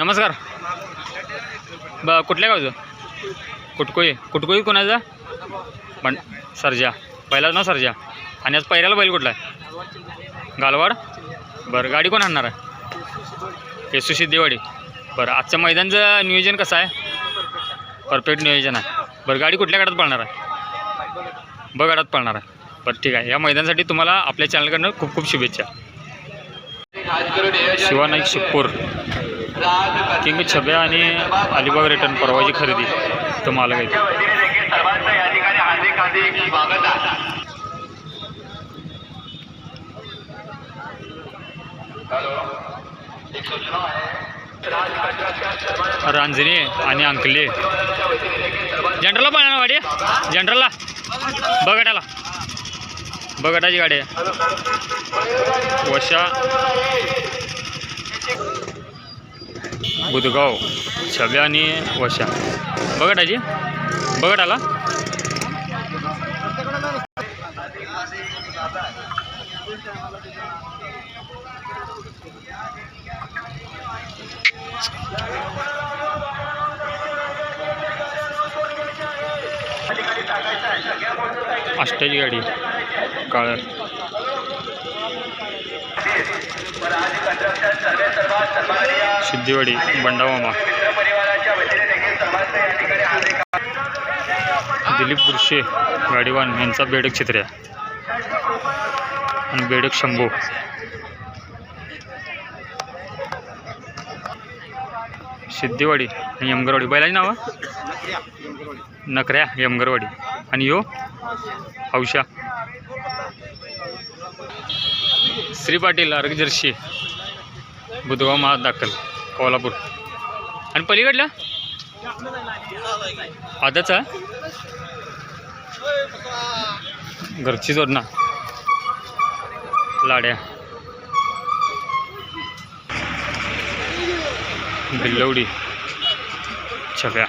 नमस्कार. ब कुठल्या गावचं? कुटकोळी. कुटकोळी कोणाचा? पण सरजा. पहिलाच ना सरजा. आणि आज पहिल्याला बैल कुठला आहे? गालवाड? बरं गाडी कोण आणणार आहे? येसू सिद्धेवाडी. बरं आजच्या मैदानचं नियोजन कसं आहे? परफेक्ट नियोजन आहे. बरं गाडी कुठल्या गाडात पळणार आहे? ब गाडात पळणार आहे. बरं ठीक आहे. या मैदानासाठी तुम्हाला आपल्या चॅनलकडनं खूप खूप शुभेच्छा. शिवानाईक शिपूर किंग छब्या आणि अलिबाग रिटर्न परवाची खरेदी. तुम्हाला काही रांजनी रांजणी आणि अंकली जनरलला पण गाडी. जनरलला. बगटाला बगटाची गाडी आहे. वशा. बुधगाव छब्या आणि वशा बघा आला अष्टाची गाडी. काळ. सिद्धिवाडी बंडामामा. दिलीप बुरशे गाडीवान यांचा बेडक चित्र्या आणि बेडक शंभू. सिद्धिवाडी आणि यमगरवाडी. बैलाची नाव? नकऱ्या यमगरवाडी. आणि यो? हौशा. श्री पाटील अर्ग जर्शी बुधगाव दाखल. कोल्हापूर. आणि पलीकडल्या आताचा घरची जोडणा. लाड्या. बिल्लवडी छप्या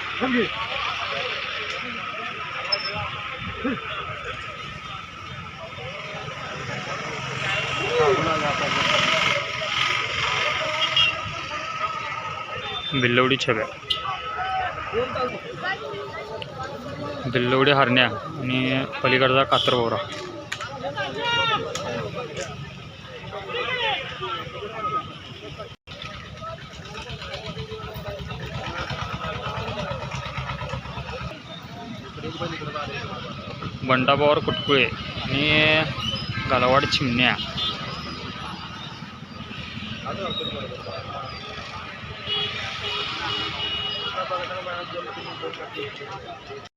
बिल्लवडी छब्या बिल्लवडी हरण्या आणि पलीकडचा कात्रबोरा बंडाबावर कुटकुळे आणि गालावाड चिमण्या. পড়াশোনা বাড়ানোর জন্য তিনি